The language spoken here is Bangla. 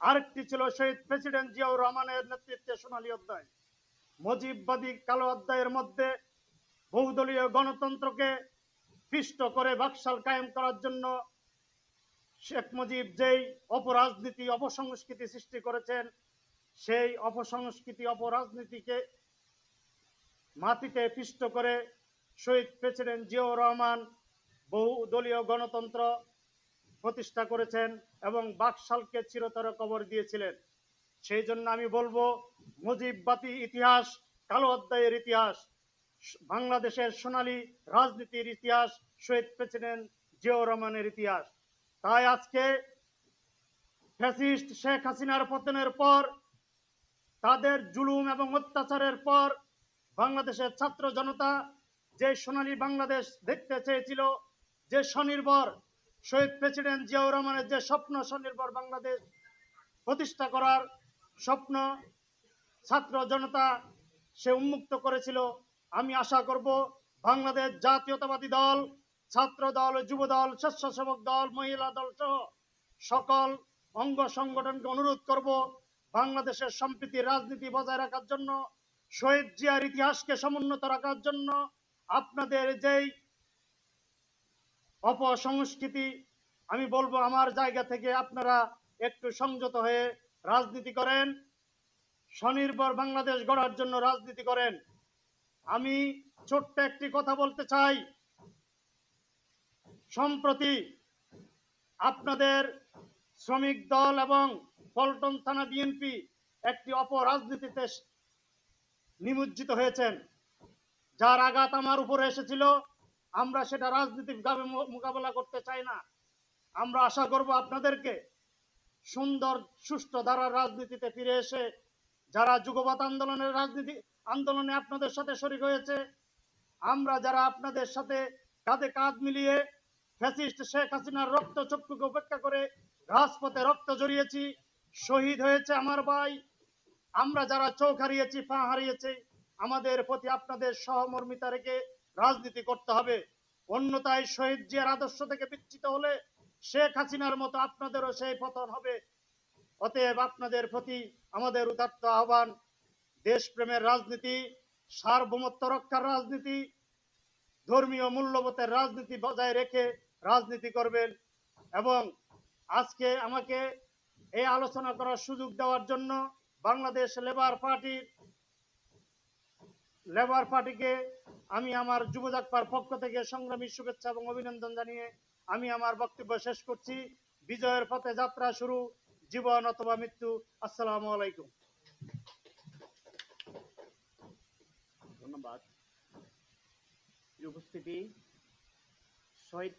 আরেকটি ছিল শহীদ প্রেসিডেন্ট জিয়াউর রহমানের নেতৃত্বে সোনালী অধ্যায়। মুজিববাদী কালো অধ্যায়ের মধ্যে বহুদলীয় গণতন্ত্রকে পিষ্ট করে বাকশাল কায়েম করার জন্য শেখ মুজিব যেই অপরাজনীতি, অপসংস্কৃতি সৃষ্টি করেছেন, সেই অপসংস্কৃতি, অপরাজনীতিকে মাটিতে পিষ্ট করে শহীদ প্রেসিডেন্ট জিয়াউর রহমান বহু দলীয় গণতন্ত্র প্রতিষ্ঠা করেছেন এবং বাকশালকে চিরতরে কবর দিয়েছিলেন। সেই জন্য আমি বলব মুজিববাদী ইতিহাস, কালো অধ্যায়ের ইতিহাস, বাংলাদেশের সোনালী রাজনীতির ইতিহাস, শহীদ প্রেসিডেন্ট জিয়াউর রহমানের ইতিহাস। তাই আজকে ফ্যাসিস্ট শেখ হাসিনার পতনের পর, তাদের জুলুম এবং অত্যাচারের পর, বাংলাদেশের ছাত্র জনতা যে সোনালী বাংলাদেশ দেখতে চেয়েছিল, যে স্বনির্ভর শহীদ প্রেসিডেন্ট জিয়াউর রহমানের যে স্বপ্ন স্বনির্ভর বাংলাদেশ প্রতিষ্ঠা করার স্বপ্ন ছাত্র জনতা সে উন্মুক্ত করেছিল, আমি আশা করব বাংলাদেশ জাতীয়তাবাদী দল, ছাত্র দল, যুব দল, স্বেচ্ছাসেবক দল, মহিলা দল সহ সকল অঙ্গ সংগঠনকে অনুরোধ করব বাংলাদেশের সম্প্রীতি, রাজনীতি বজায় রাখার জন্য, শহীদ জিয়ার ইতিহাসকে সমুন্নত রাখার জন্য আপনাদের যেই অপসংস্কৃতি, আমি বলব আমার জায়গা থেকে আপনারা একটু সংযত হয়ে রাজনীতি করেন, স্বনির্ভর বাংলাদেশ গড়ার জন্য রাজনীতি করেন। আমি ছোট্ট একটি কথা বলতে চাই। সম্প্রতি আপনাদের শ্রমিক দল এবং পল্টন থানা বিএনপি একটি অপরাজনীতিতে নিমজ্জিত হয়েছেন, যার আঘাত আমার উপরে এসেছিল। আমরা সেটা রাজনীতিক ভাবে মোকাবেলা করতে চাই না। আমরা আশা করব আপনাদেরকে সুন্দর সুষ্ঠু ধারার রাজনীতিতে ফিরে এসে যারা যুগপৎ আন্দোলনের রাজনীতি, আন্দোলনে আপনাদের সাথে শরিক হয়েছে, আমরা যারা আপনাদের সাথে কাঁধে কাঁধ মিলিয়ে ফ্যাসিস্ট শেখ হাসিনার রক্ত চক্ষুকে উপেক্ষা করে রাজপথে রক্ত জড়িয়েছি, শহীদ হয়েছে আমার ভাই, আমরা যারা চোখ হারিয়েছি, পা হারিয়েছি, আমাদের প্রতি আপনাদের সহমর্মিতা রেখে রাজনীতি করতে হবে। অন্যতায় শহীদ জিয়ার আদর্শ থেকে বিচ্ছিত হলে শেখ হাসিনার মতো আপনাদেরও সেই পতন হবে। অতএব আপনাদের প্রতি আমাদের উদাত্ত আহ্বান, দেশপ্রেমের রাজনীতি, সার্বভৌমত্ব রক্ষার রাজনীতি, ধর্মীয় মূল্যবোধের রাজনীতি বজায় রেখে রাজনীতি করবেন এবং আজকে আমাকে এই আলোচনা করার সুযোগ দেওয়ার জন্য বাংলাদেশ লেবার পার্টির লেবার পার্টিকে আমি আমার যুবজাকপার পক্ষ থেকে সংগ্রামী শুভেচ্ছা এবং অভিনন্দন জানিয়ে আমি আমার বক্তব্য শেষ করছি। বিজয়ের পথে যাত্রা শুরু, জীবন অথবা মৃত্যু। আসসালামু আলাইকুম। ধন্যবাদ। উপস্থিতি শহীদ